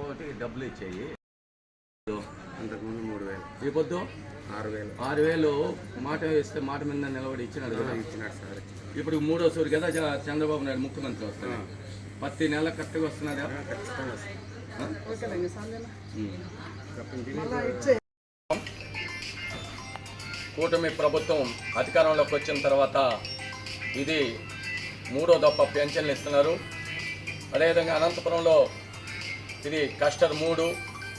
ఒకటి డబ్బులు ఇచ్చేయి. అంతకుముందు మూడు వేలు. ఈ పొద్దు ఆరు వేలు. ఆరు వేలు మాట ఇస్తే మాట మీద నిలబడి ఇచ్చినాడు కదా. ఇచ్చినాడు సార్. ఇప్పుడు మూడో సూరి కదా చంద్రబాబు నాయుడు ముఖ్యమంత్రి వస్తున్నాడు ప్రతి నెల కరెక్ట్గా వస్తున్నదా ఖచ్చితంగా కూటమి ప్రభుత్వం అధికారంలోకి వచ్చిన తర్వాత ఇది మూడో దప్ప పెన్షన్లు ఇస్తున్నారు. అదేవిధంగా అనంతపురంలో ఇది కస్టర్ మూడు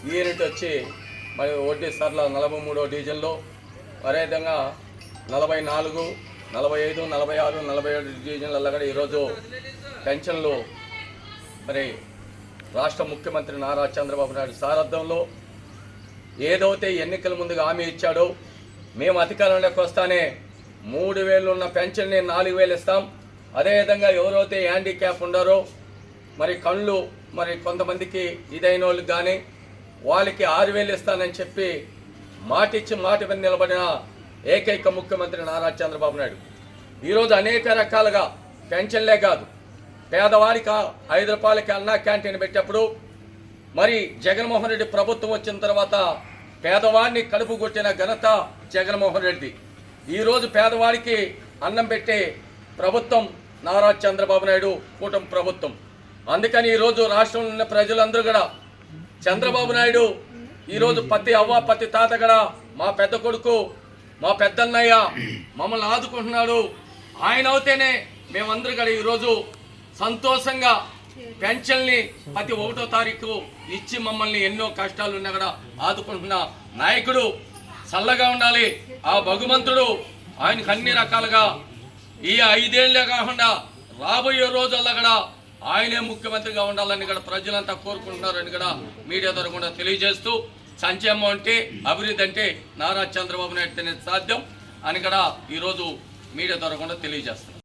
ఈ యూనిట్ వచ్చి మరి వడ్డీ సర్ల నలభై మూడో డివిజన్లో అదేవిధంగా నలభై నాలుగు నలభై ఐదు నలభై ఆరు నలభై ఏడు డివిజన్లలో కూడా ఈరోజు పెన్షన్లు మరి రాష్ట్ర ముఖ్యమంత్రి నారా చంద్రబాబు నాయుడు సారథ్యంలో ఏదైతే ఎన్నికల ముందుగా హామీ ఇచ్చాడో మేము అధికారంలోకి వస్తానే మూడు వేలు ఉన్న పెన్షన్ని నాలుగు వేలు ఇస్తాం అదేవిధంగా ఎవరైతే హ్యాండిక్యాప్ ఉండారో మరి కళ్ళు మరి కొంతమందికి ఇదైన వాళ్ళకి కానీ వాళ్ళకి ఆరు వేలు ఇస్తానని చెప్పి మాటిచ్చి మాట మీద నిలబడిన ఏకైక ముఖ్యమంత్రి నారా చంద్రబాబు నాయుడు. ఈరోజు అనేక రకాలుగా పెన్షన్లే కాదు. పేదవారికి ఐదు రూపాయలకి అన్నా క్యాంటీన్ పెట్టేప్పుడు మరి జగన్మోహన్ రెడ్డి ప్రభుత్వం వచ్చిన తర్వాత పేదవాడిని కడుపు కొట్టిన ఘనత జగన్మోహన్ రెడ్డి ఈరోజు పేదవాడికి అన్నం పెట్టే ప్రభుత్వం నారా చంద్రబాబు నాయుడు కూటమి ప్రభుత్వం. అందుకని ఈరోజు రాష్ట్రంలో ఉన్న ప్రజలందరూ కూడా చంద్రబాబు నాయుడు ఈరోజు ప్రతి అవ్వ ప్రతి తాత కూడా మా పెద్ద కొడుకు మా పెద్దన్నయ్య మమ్మల్ని ఆదుకుంటున్నాడు. ఆయన అవుతేనే మేమందరూ కూడా ఈరోజు సంతోషంగా పెన్షన్ని ప్రతి ఒకటో తారీఖు ఇచ్చి మమ్మల్ని ఎన్నో కష్టాలు ఉన్నా కూడా ఆదుకుంటున్న నాయకుడు చల్లగా ఉండాలి. ఆ భగవంతుడు ఆయనకు అన్ని రకాలుగా ఈ ఐదేళ్ళే కాకుండా రాబోయే రోజుల్లో కూడా ఆయనే ముఖ్యమంత్రిగా ఉండాలని కూడా ప్రజలంతా కోరుకుంటున్నారని కూడా మీడియా ద్వారా కూడా తెలియజేస్తూ సంక్షేమం అంటే అభివృద్ధి అంటే నారా చంద్రబాబు నాయుడు సాధ్యం అని కూడా ఈరోజు మీడియా ద్వారా కూడా తెలియజేస్తున్నారు